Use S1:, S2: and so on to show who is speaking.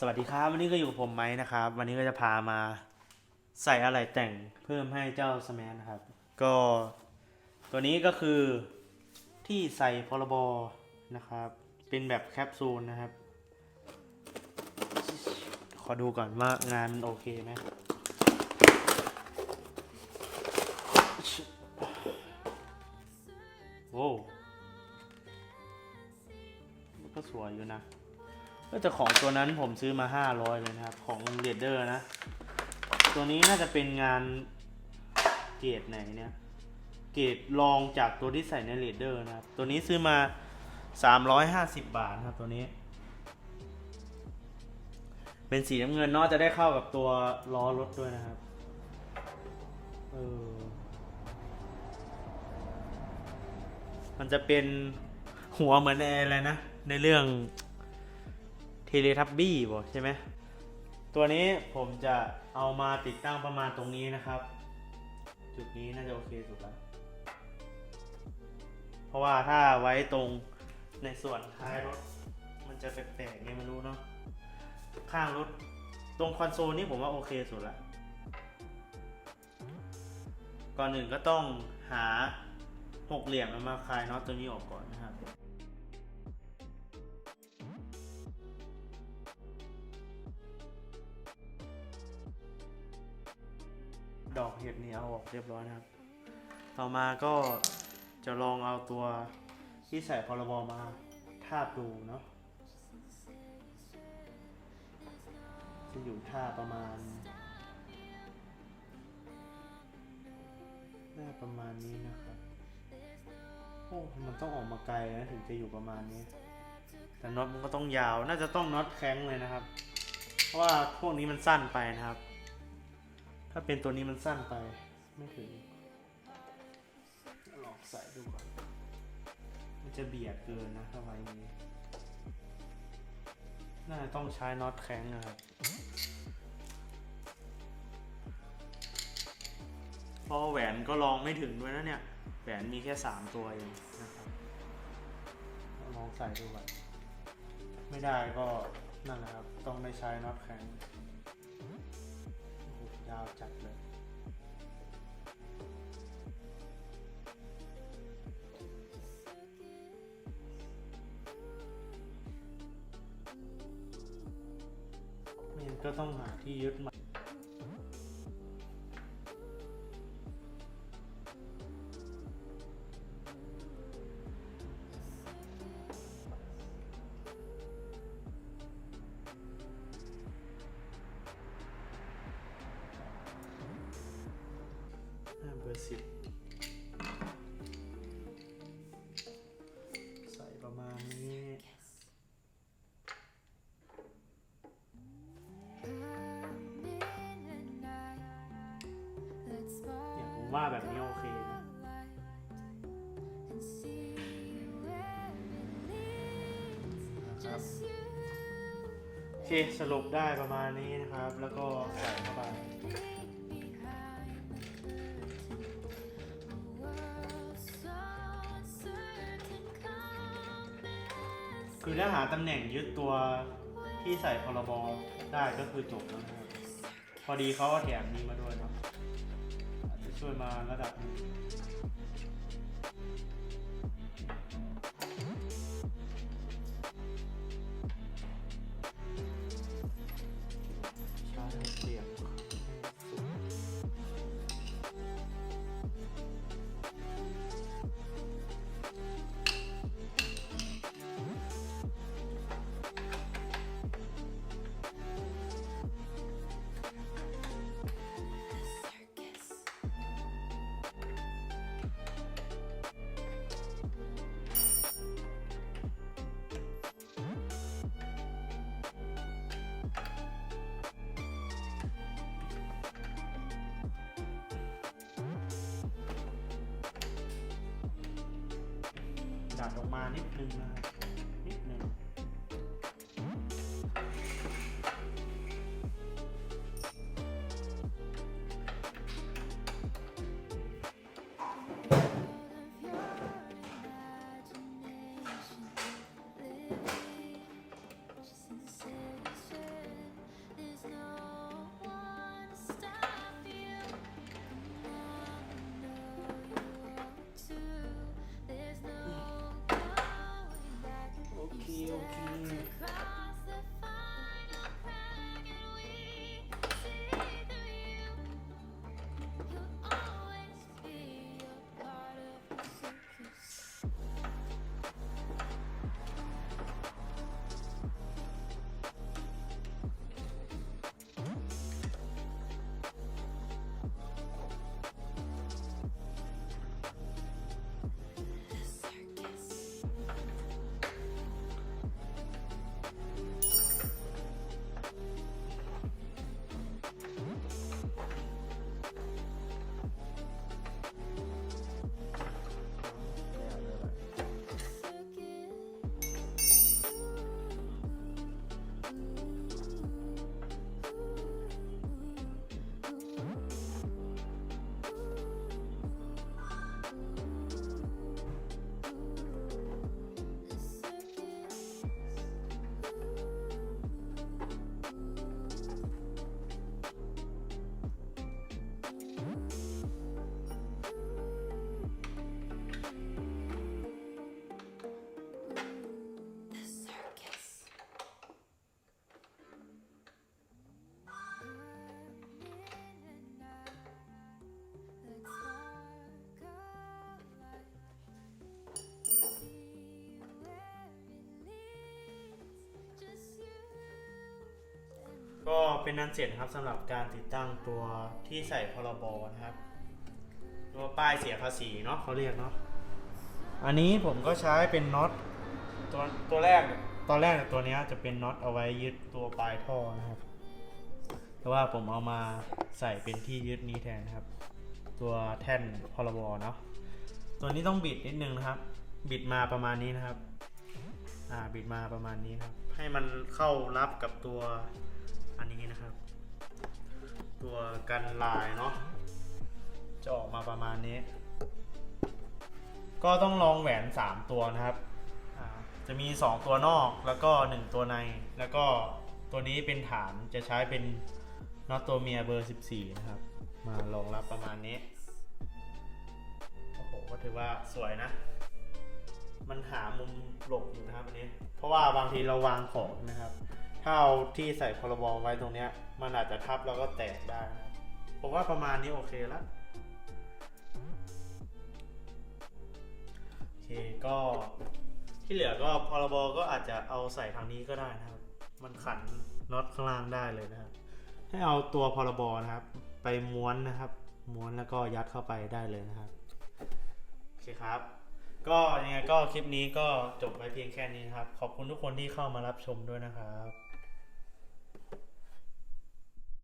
S1: สวัสดีครับ วันนี้ก็อยู่กับผมไหมนะครับ วันนี้ก็จะพามาใส่อะไรแต่งเพิ่มให้เจ้าสแมนนะครับ ก็ตัวนี้ก็คือที่ใส่พรบนะครับ เป็นแบบแคปซูลนะครับ ขอดูก่อนว่างานมันโอเคไหมโว้ก็สวยอยู่นะ ก็แต่ของตัวนั้นผมซื้อมา 500 เลยนะครับ ของเรดเดอร์นะ ตัวนี้น่าจะเป็นงานเกรดไหนเนี่ยเกรดรองจากตัวที่ใส่ในเรดเดอร์นะครับ ตัวนี้ซื้อมา 350 บาทครับตัวนี้ เป็นสีน้ำเงินเนาะจะได้เข้ากับตัวล้อรถด้วยนะครับเออมันจะเป็นหัวเหมือนในอะไรนะ ในเรื่อง เทเลทับบี้บอกใช่ไหมตัวนี้ผมจะเอามาติดตั้งประมาณตรงนี้นะครับ จุดนี้น่าจะโอเคสุดแล้ว เพราะว่าถ้าไว้ตรงในส่วนท้ายรถ มันจะแปลกๆไงไม่รู้เนาะข้างรถตรงคอนโซลนี่ผมว่าโอเคสุดละก่อนอื่นก็ต้องหาหกเหลี่ยมมาคลายน็อตตัวนี้ออกก่อนนะครับ ดอกเห็ดนี่เอาออกเรียบร้อยนะครับ ต่อมาก็จะลองเอาตัวที่ใส่พรบมาทาบดูเนาะจะอยู่ท่าประมาณน่าประมาณนี้นะครับ โอ้มันต้องออกมาไกลนะถึงจะอยู่ประมาณนี้ แต่น็อตมันก็ต้องยาว น่าจะต้องน็อตแข้งเลยนะครับ เพราะว่าพวกนี้มันสั้นไปนะครับ ถ้าเป็นตัวนี้มันสั้นไปไม่ถึง ลองใส่ดูก่อน มันจะเบียดเกินนะถ้าไว้อย่างนี้ น่าต้องใช้น็อตแข็งนะครับเพราะแหวนก็ลองไม่ถึงด้วยนะเนี่ย แหวนมีแค่ 3 ตัวเองนะครับลองใส่ดูก่อน ไม่ได้ก็นั่นแหละครับ ต้องได้ใช้น็อตแข็ง ยาวจัดเลยมันก็ต้องหาที่ยึดมาาเบอร์สิบใส่ประมาณนี้เนี่ยผมว่าแบบนี้โอเคนะนะครับโอเคสรุปได้ประมาณนี้นะครับ แล้วก็ใส่เข้าไป คือถ้าหาตำแหน่งยึดตัวที่ใส่พรบได้ก็คือจบแล้วนะครับพอดีเขาก็แถมนี้มาด้วยเนาะจะช่วยมาระดับนึง ดัดออกมานิดนึงนะนิดนึง เป็นนันเสร็จนะครับสำหรับการติดตั้งตัวที่ใส่พรบนะครับ ตัวป้ายเสียภาษีเนาะเขาเรียกเนาะอันนี้ผมก็ใช้เป็นน็อตตัวตัวแรกตอนแรกตัวนี้จะเป็นน็อตเอาไว้ยึดตัวปลายท่อนะครับ แต่ว่าผมเอามาใส่เป็นที่ยึดนี้แทนนะครับ ตัวแท่นพรบเนาะตัวนี้ต้องบิดนิดนึงนะครับ บิดมาประมาณนี้นะครับ อ่าบิดมาประมาณนี้นะครับ ให้มันเข้ารับกับตัว นี้นะครับ ตัวกันลายเนาะจะออกมาประมาณนี้ ก็ต้องลองแหวน 3 ตัวนะครับ จะมี 2 ตัวนอกแล้วก็ 1 ตัวใน แล้วก็ตัวนี้เป็นฐานจะใช้เป็นน็อตตัวเมียเบอร์ 14 นะครับ มารองรับประมาณนี้ โอ้โห ก็ถือว่าสวยนะ มันหามุมหลบอยู่นะครับอันนี้ เพราะว่าบางทีเราวางของนะครับ ถ้าเอาที่ใส่พรบไว้ตรงเนี้ย มันอาจจะทับแล้วก็แตกได้นะผมว่าประมาณนี้โอเคแล้วโอเคก็ที่เหลือก็พรบก็อาจจะเอาใส่ทางนี้ก็ได้นะครับ มันขันน็อตข้างล่างได้เลยนะครับ ให้เอาตัวพรบนะครับ ไปม้วนนะครับ ม้วนแล้วก็ยัดเข้าไปได้เลยนะครับโอเคครับ ก็ยังไงก็คลิปนี้ก็จบไว้เพียงแค่นี้ครับ ขอบคุณทุกคนที่เข้ามารับชมด้วยนะครับ